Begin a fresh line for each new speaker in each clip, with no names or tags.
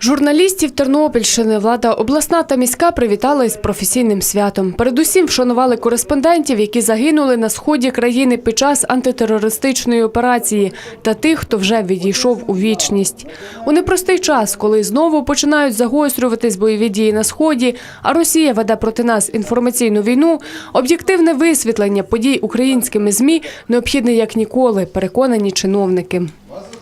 Журналістів Тернопільщини влада обласна та міська привітали із професійним святом. Передусім вшанували кореспондентів, які загинули на сході країни під час антитерористичної операції, та тих, хто вже відійшов у вічність. У непростий час, коли знову починають загострюватись бойові дії на сході, а Росія веде проти нас інформаційну війну. Об'єктивне висвітлення подій українськими змі необхідне як ніколи, переконані чиновники.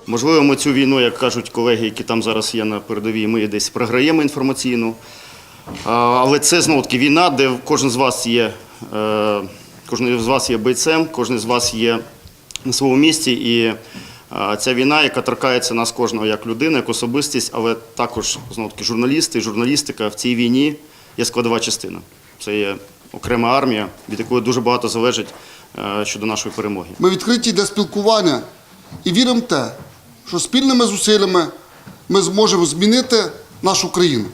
Можливо, ми цю війну, як кажуть колеги, які там зараз є на передовій, ми десь програємо інформаційну. Але це знову таки війна, де кожен з вас є, е, кожен з вас є бойцем, кожен з вас є на своєму місці. І е, ця війна, яка торкається нас кожного як людини, як особистість, але також знову таки журналісти, журналістика в цій війні є складова частина. Це є окрема армія, від якої дуже багато залежить е, щодо нашої перемоги.
Ми відкриті для спілкування і віримо в те, що спільними зусиллями ми зможемо змінити нашу країну.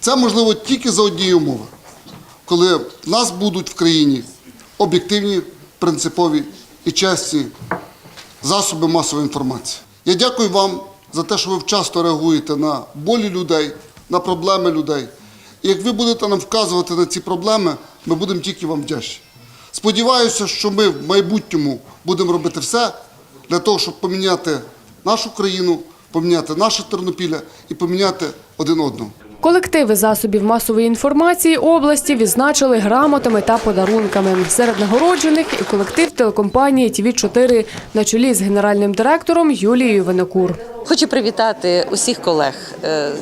Це можливо тільки за однієї умови, коли в нас будуть в країні об'єктивні, принципові і чесні засоби масової інформації. Я дякую вам за те, що ви вчасно реагуєте на болі людей, на проблеми людей. І як ви будете нам вказувати на ці проблеми, ми будемо тільки вам вдячні. Сподіваюся, що ми в майбутньому будемо робити все для того, щоб поміняти нашу країну, поміняти наше Тернопілля і поміняти один одного.
Колективи засобів масової інформації області відзначили грамотами та подарунками. Серед нагороджених і колектив телекомпанії ТВ 4 на чолі з генеральним директором Юлією Винокур.
Хочу привітати усіх колег е,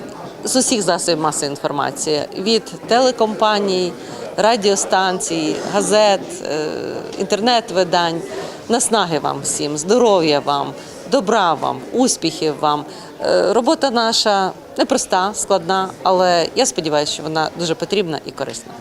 з усіх засобів масової інформації від телекомпаній, радіостанцій, газет, е, інтернет-видань. Наснаги вам всім, здоров'я вам, добра вам, успіхів вам. Е, Робота наша непроста, складна, але я сподіваюся, що вона дуже потрібна і корисна.